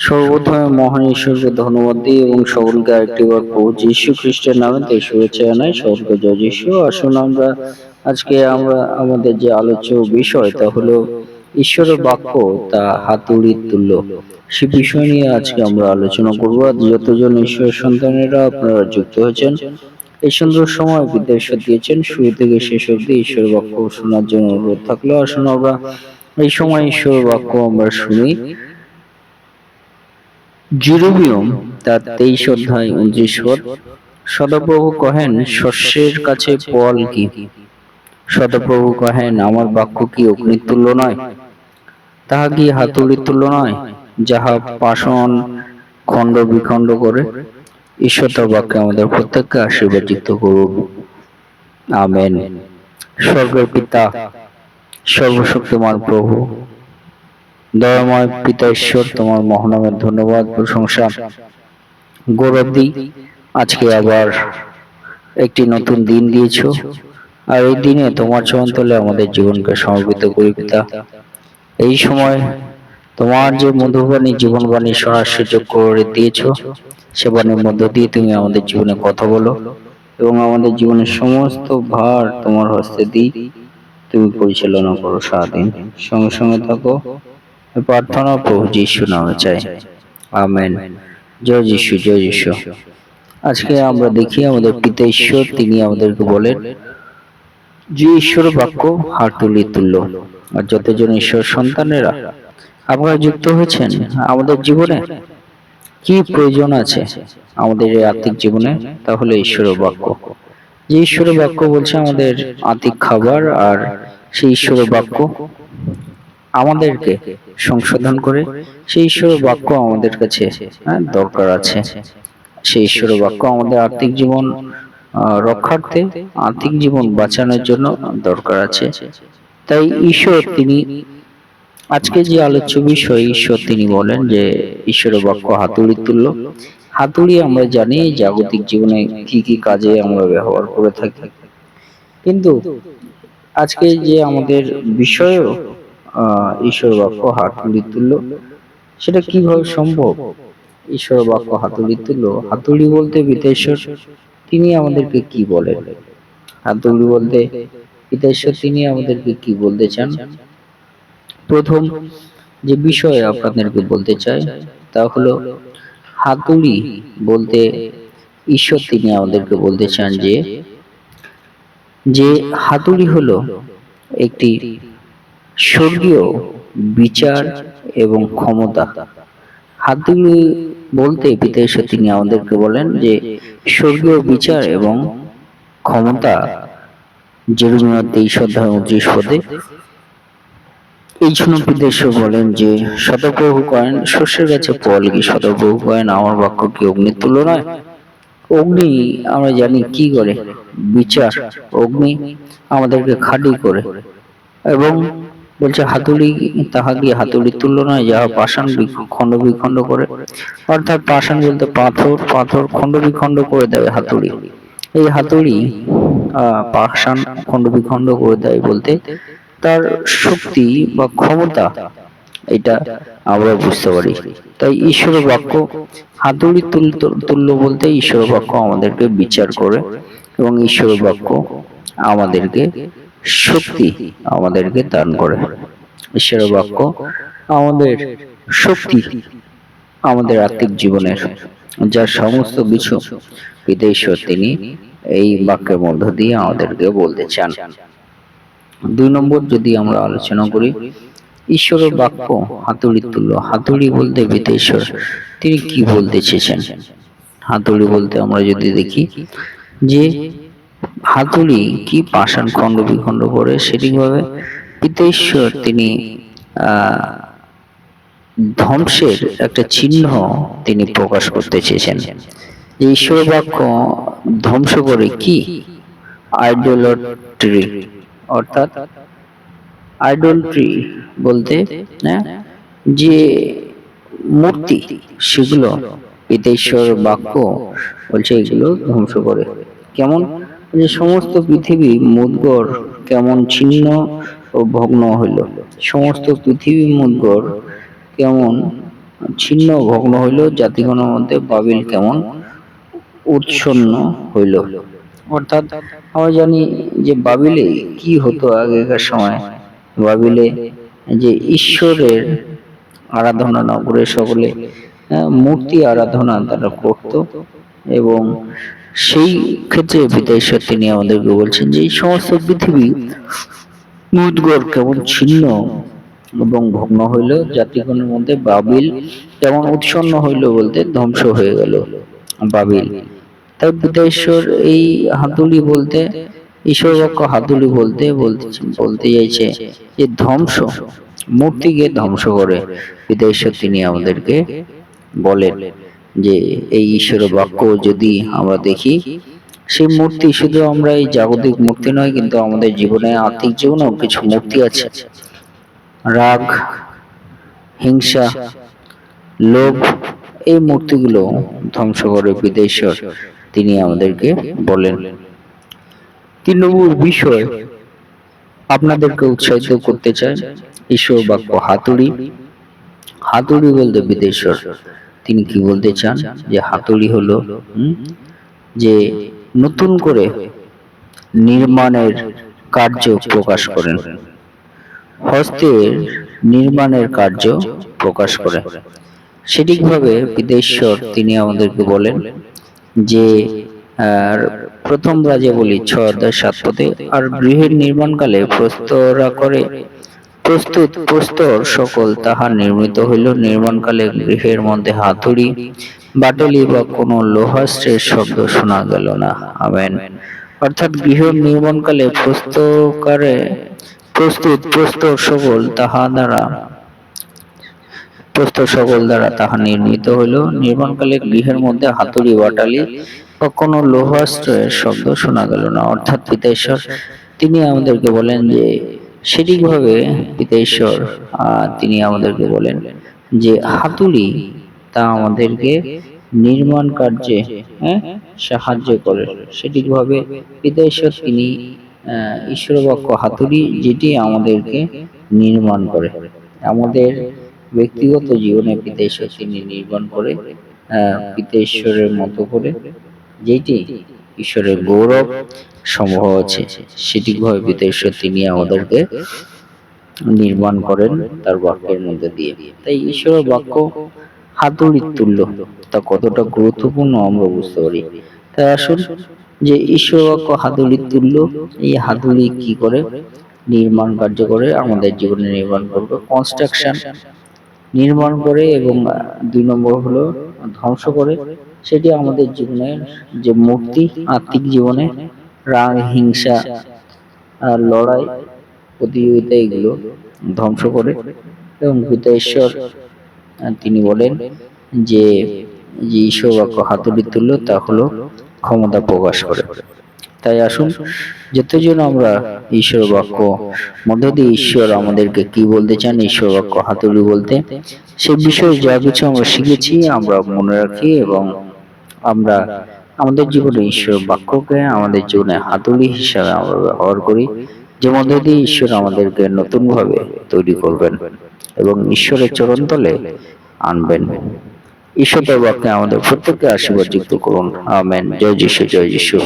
সর্বপ্রথমে মহান ঈশ্বরকে ধন্যবাদ দিই এবং সকলকে আরেকটিবার প্রভু যীশু খ্রিস্টের নামে তাই শুভেচ্ছা জানাই। সকলকে জয় যীশু। আসুন আমরা আজকে আমরা আমাদের যে আলোচ্য বিষয় তা হলো ঈশ্বরের বাক্য তা হাতুড়ির তুল্য। সে বিষয় নিয়ে আজকে আমরা আলোচনা করব। যতজন ঈশ্বরের সন্তানেরা আপনারা যুক্ত হয়েছেন, এই সুন্দর সময় বিদ্যাশ্বর দিয়েছেন, শুরু থেকে শেষ অবধি ঈশ্বর বাক্য শোনার জন্য অনুরোধ থাকল। আসুন আমরা এই সময় ঈশ্বর বাক্য আমরা শুনি। জিরোবিয়ম, তার তেইশ অধ্যায় উনত্রিশ পদ, সদাপ্রভু কহেন, শস্যের কাছে পল কি? সদাপ্রভু কহেন, আমার বাক্য কি অগ্নির তুল্য নয়? তাহা কি হাতুড়ির তুল্য নয়, যাহা পাষণ খণ্ড বিখণ্ড করে? ঈশ্বর তার বাক্যে আমাদের প্রত্যেককে আশীর্বাদিত করুন। আমেন। স্বর্গের পিতা, সর্বশক্তিমান প্রভু দয়াময় পিতা ঈশ্বর তোমার মহানামের ধন্যবাদ, প্রশংসা। গৌরব দিই আজকে আবার একটি নতুন দিন দিয়েছ। আর এই দিনে তোমার চরণতলে আমাদের জীবনকে সমর্পিত করি পিতা। এই সময় তোমার যে মধুবাণী, জীবনবাণী সুযোগ করে দিয়েছ, সে বাণীর মধ্য দিয়ে তুমি আমাদের জীবনে কথা বলো এবং আমাদের জীবনের সমস্ত ভার তোমার হস্তে দিই। তুমি পরিচালনা করো সারাদিন। সঙ্গে সঙ্গে থাকো। প্রার্থনা প্রভু যিশু নামে চাই। আমেন। জয় যিশু জয় যিশু। আজকে আমরা দেখি আমাদের পিতা ঈশ্বর, তিনি আমাদেরকে বলেন, যে ঈশ্বর বাক্য হারতুলি তুল্য, আর যতজন ঈশ্বর সন্তানেরা আপনারা যুক্ত হয়েছেন আমাদের জীবনে, কি প্রয়োজন আছে আমাদের এই আর্থিক জীবনে? তাহলে ঈশ্বরের বাক্য। যে ঈশ্বরের বাক্য বলছে আমাদের আর্থিক খাবার আর সেই ঈশ্বরের বাক্য। আমাদেরকে সংশোধন করে সেই ঈশ্বর বাক্য আমাদের কাছে হ্যাঁ, দরকার আছে। সেই ঈশ্বর বাক্য আমাদের আর্থিক জীবন রক্ষার্থে আর্থিক জীবন বাঁচানোর জন্য দরকার আছে। তাই ঈশ্বর তিনি আজকে যে আলোচ্য বিষয় ঈশ্বর তিনি বলেন যে ঈশ্বরের বাক্য হাতুড়ি তুল্য হাতুড়ি আমরা জানি জাগতিক জীবনে কি কি কাজে আমরা ব্যবহার করে থাকি। কিন্তু আজকে যে আমাদের বিষয়ও ঈশ্বর বাক্য হাতুড়ি তুল্য সেটা কীভাবে সম্ভব? ঈশ্বর বাক্য হাতুড়ি তুল্য হাতুড়ি বলতে বিতেশ্বর তিনি আমাদেরকে কি বলেন? হাতুড়ি বলতে পিতেশ্বর তিনি আমাদেরকে কি বলতে চান? প্রথম যে বিষয় আপনাদেরকে বলতে চাই, তা হলো হাতুড়ি বলতে ঈশ্বর, তিনি আমাদেরকে বলতে চান যে যে হাতুড়ি হলো একটি স্বর্গীয় বিচার এবং ক্ষমতা। হাতুড়ি বলতে পিতা ঈশ্বর তিনি আমাদেরকে বলেন যে, স্বর্গীয় বিচার এবং ক্ষমতা তেইশ অধ্যায় উনত্রিশ পদে। এই বলেন যে, শতপ্রভু কয়েন শস্যের কাছে পল কি? শতপ্রভু কয়েন আমার বাক্য কি অগ্নির তুলনায় অগ্নি আমরা জানি কি করে? বিচার, অগ্নি আমাদেরকে খাটি করে। এবং বলছে, হাতুড়ি তাহা গিয়ে হাতুড়ির তুলনায় যাহা পাষাণ খণ্ড বিখণ্ড করে, অর্থাৎ পাষাণ বলতে পাথর পাথর খণ্ড বিখণ্ড করে দেবে হাতুড়ি। এই হাতুড়ি পাষাণ খণ্ড বিখণ্ড করে দেয় বলতে তার শক্তি বা ক্ষমতা, এটা আমরা বুঝতে পারি। তাই ঈশ্বর বাক্য, হাতুড়ি তুল্য বলতে ঈশ্বর বাক্য আমাদেরকে বিচার করে এবং ঈশ্বর বাক্য আমাদেরকে শক্তি আমাদেরকে দান করে। ঈশ্বর বাক্য, আমাদের শক্তি আমাদের আর্থিক জীবনের, যার সমস্ত কিছু বিদেশ্বর তিনি এই বাক্যের মধ্য দিয়ে আমাদেরকে বলতে চান। দুই নম্বর যদি আমরা আলোচনা করি, ঈশ্বরের বাক্য হাতুড়ি তুল্য। হাতুড়ি বলতে বিদেশ্বর তিনি কি বলতে চেয়েছেন? হাতুড়ি বলতে আমরা যদি দেখি যে হাতুড়ি কি পাষাণ খণ্ড বিখণ্ড করে সেটি ভাবে পিতেশ্বর তিনি ধ্বংসের একটা চিহ্ন তিনি প্রকাশ করতে চেয়েছেন। ঈশ্বর বাক্য ধ্বংস করে কি? আইডোলট্রি অর্থাৎ আইডলট্রি বলতে হ্যাঁ, যে মূর্তি সেগুলো পিতেশ্বর বাক্য বলছে এগুলো ধ্বংস করে। কেমন? যে সমস্ত পৃথিবী মুদগর কেমন ছিন্ন ও ভগ্ন হইল? সমস্ত পৃথিবী মুদগর কেমন ছিন্ন ভগ্ন হইল? জাতিগণের মধ্যে বাবিল কেমন উৎসন্ন হইল? অর্থাৎ আমরা জানি যে বাবিলে কি হতো আগেকার সময়? বাবিলে যে ঈশ্বরের আরাধনা না করে সকলে আহ, মূর্তি আরাধনা তারা করত এবং সেই ক্ষেত্রে পিতা তিনি আমাদেরকে বলছেন যে এই সমস্ত পৃথিবী মুদগর কেমন ছিন্ন এবং ভগ্ন হইল, জাতিগণের মধ্যে বাবিল কেমন উৎসন্ন হইল বলতে ধ্বংস হয়ে গেল বাবিল। তাই পিতা ঈশ্বর এই হাতুড়ি বলতে ঈশ্বর বাক্য হাতুড়ি বলতে বলতে চাইছে যে ধ্বংস, মূর্তিকে ধ্বংস করে পিতা ঈশ্বর তিনি আমাদেরকে বলেন। যে এই ঈশ্বর বাক্য যদি আমরা দেখি সেই মূর্তি শুধু আমরা এই জাগতিক মূর্তি নয় কিন্তু আমাদের জীবনে আর্থিক জীবনেও কিছু মূর্তি আছে। রাগ হিংসা লোভ এই মূর্তিগুলো ধ্বংস করে বিদেশ্বর তিনি আমাদেরকে বলেন। তিন নম্বর বিষয় আপনাদেরকে উৎসাহিত করতে চাই। ঈশ্বর বাক্য হাতুড়ি। হাতুড়ি বলতে বিদেশ্বর। তিনি কি বলতে চান? যে হাতুড়ি হলো যে নতুন করে নির্মাণের কার্য প্রকাশ করেন। হস্তের নির্মাণের কার্য প্রকাশ করে সঠিকভাবে বিদেশ্বর তিনি আমাদেরকে বলেন যে, আর প্রথম রাজে বলি ছয় অধ্যায় সাত পদে, আর গৃহের নির্মাণকালে প্রস্তরা করে প্রস্তুত, প্রস্তর সকল তাহা নির্মিত হইল। নির্মাণকালে গৃহের মধ্যে হাতুড়ি, বাটলি বা কোনো লোহাস্ত্রের শব্দ শোনা গেল না। আমেন। অর্থাৎ গৃহ নির্মাণকালে প্রস্তকারে প্রস্তুত, প্রস্তর সকল তাহা দ্বারা, প্রস্তর সকল দ্বারা তাহা নির্মিত হইল। নির্মাণকালে গৃহের মধ্যে হাতুড়ি, বাটালি বা কোনো লোহাস্ত্রের শব্দ শোনা গেল না। অর্থাৎ পিতাশ্বর তিনি আমাদেরকে বলেন যে সঠিকভাবে পিতাশ্বর আহ, তিনি আমাদেরকে বলেন যে হাতুড়ি তা আমাদেরকে নির্মাণ কার্যে হ্যাঁ সাহায্য করে। সঠিকভাবে পিতাশ্বর তিনি আহ, ঈশ্বর বাক্য হাতুড়ি যেটি আমাদেরকে নির্মাণ করে। আমাদের ব্যক্তিগত জীবনে পিতেশ্বর তিনি নির্মাণ করে আহ, পিতেশ্বরের মতো করে যেটি ঈশ্বরের গৌরব সম্ভব আছে। সেটিভাবে পিতেশ্বর তিনি আমাদেরকে নির্মাণ করেন তার বাক্যের মধ্যে দিয়ে। তাই ঈশ্বরের বাক্য হাতুড়ির তুল্য তা কতটা গুরুত্বপূর্ণ আমরা বুঝতে পারি। তাই আসুন যে ঈশ্বর বাক্য হাতুড়ির তুল্য এই হাতুড়ি কি করে? নির্মাণ কার্য করে আমাদের জীবনে নির্মাণ করবে কনস্ট্রাকশন নির্মাণ করে এবং দুই নম্বর হলো ধ্বংস করে। সেটি আমাদের জীবনের যে মূর্তি আত্মিক জীবনে রাগ, হিংসা আর লড়াই প্রতিযোগিতা, এগুলো ধ্বংস করে। এবং পিতা ঈশ্বর তিনি বলেন যে যে ঈশ্বর বাক্য হাতুড়ি তুল্য তা হলো ক্ষমতা প্রকাশ করে। তাই আসুন যতজন আমরা ঈশ্বর বাক্য মধ্য দিয়ে ঈশ্বর আমাদেরকে কি বলতে চান, ঈশ্বর বাক্য হাতুড়ি বলতে, সে বিষয়ে যা কিছু আমরা শিখেছি, আমরা মনে রাখি এবং আমরা আমাদের জীবনে ঈশ্বর বাক্যকে আমাদের জীবনে হাতুড়ি হিসাবে আমরা ব্যবহার করি, যে মধ্য দিয়ে ঈশ্বর আমাদেরকে নতুনভাবে তৈরি করবেন এবং ঈশ্বরের চরণতলে আনবেন। ঈশ্বরের বাক্যে আমাদের প্রত্যেককে আশীর্বাদ যুক্ত করুন। আমেন। জয় যিশু জয় যিশু।